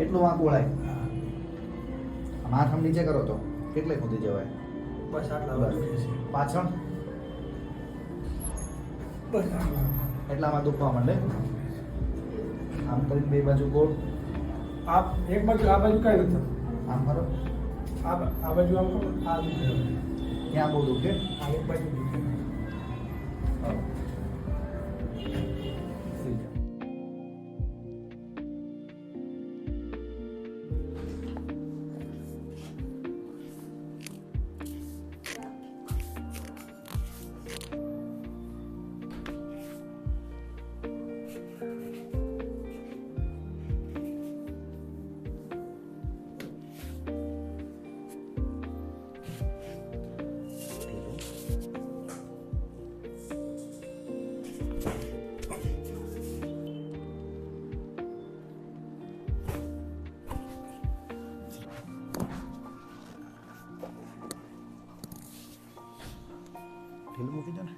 એટલું વાંક ઓળાય હા. માથમ નીચે કરો તો કેટલે સુધી જવાય? બસ આટલા પાછળ? બસ એટલામાં દુખવા માંડે? આમ કરીને બે બાજુ ગોળ. આપ એક બાજુ આ બાજુ કઈ રીતે આમ કરો. આ આ બાજુ આમ કરો. આ ત્યાં બહુ દુખે. આ એક બાજુ દુખે. Hilmo ka dyan.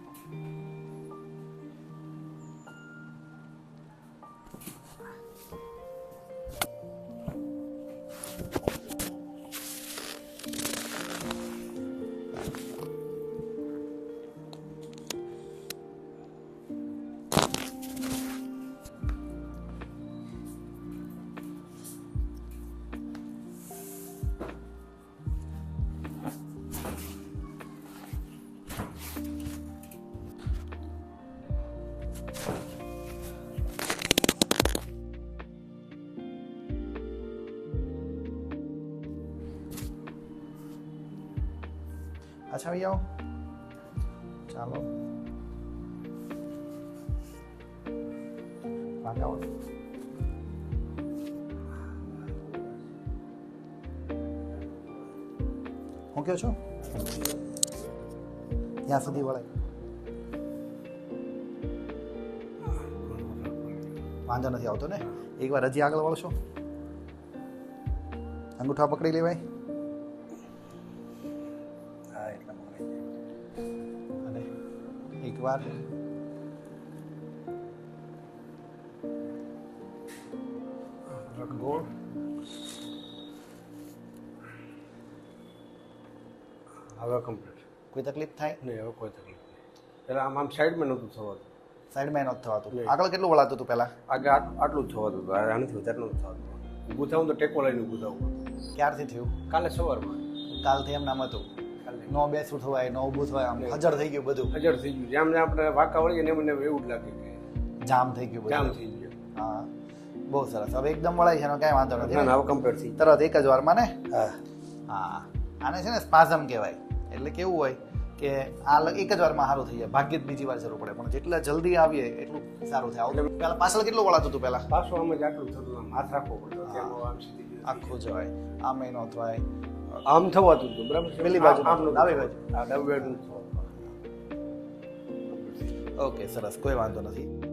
અચ્છા ભાઈ આવો ચાલો આવો હું કહો છો ત્યાં સુધી વળાય વાંધો નથી આવતો ને? એકવાર હજી આગળ વળશો. અંગૂઠા પકડી લેવાય. હા એટલા અને એકવાર ગોળ હવે કમ્પ્લીટ કોઈ તકલીફ થાય? નહીં હવે કોઈ તકલીફ નહીં. પહેલાં આમ આમ સાઈડમાં નહોતું થવાતું સાઈડમાં જ થવાતું. આગળ કેટલું વળાતું હતું પહેલા? આગળ આટલું જ થવાતું હતું. આનાથી વધારે નહોતું થવાતું ઊભું થવું તો ટેકો લઈને ઊભું થવું. ક્યારથી થયું? કાલે સવારમાં. કાલથી એમ નામ હતું. નો બેસું થવાય નો ઊભું થવાય આમ હજર થઈ ગયું બધું. હજર થઈ ગયું. જેમ આપણે વાંકા વળીએ ને મને એવું જ લાગે કે જામ થઈ ગયું જામ થઈ ગયું. હા. બહુ સરસ. હવે એકદમ વળાય છે એનો કાંઈ વાંધો નથી. હવે કમ્પ્લીટ થઈ તરત એક જ વારમાં ને? હા. હા. આને છે ને સ્પાઝમ કહેવાય. એટલે કેવું હોય? કે આ એક જ વારમાં સારું થઈ જાય. ભાગ્યે જ બીજી વાર જરૂર પડે. પણ જેટલા જલ્દી આવીએ એટલું સારું થાય. આવું પહેલા પાછળ કેટલું વળાતું હતું પહેલા પાછું આમ જ આટલું થતું આમ હાથ રાખવો પડતો. આખું જવાય આમ નો થવાય આમ થવાતું હતું બરાબર પેલી બાજુ આમ ડાબી બાજુ. ડાબી બાજુ ઓકે સરસ. કોઈ વાંધો નથી.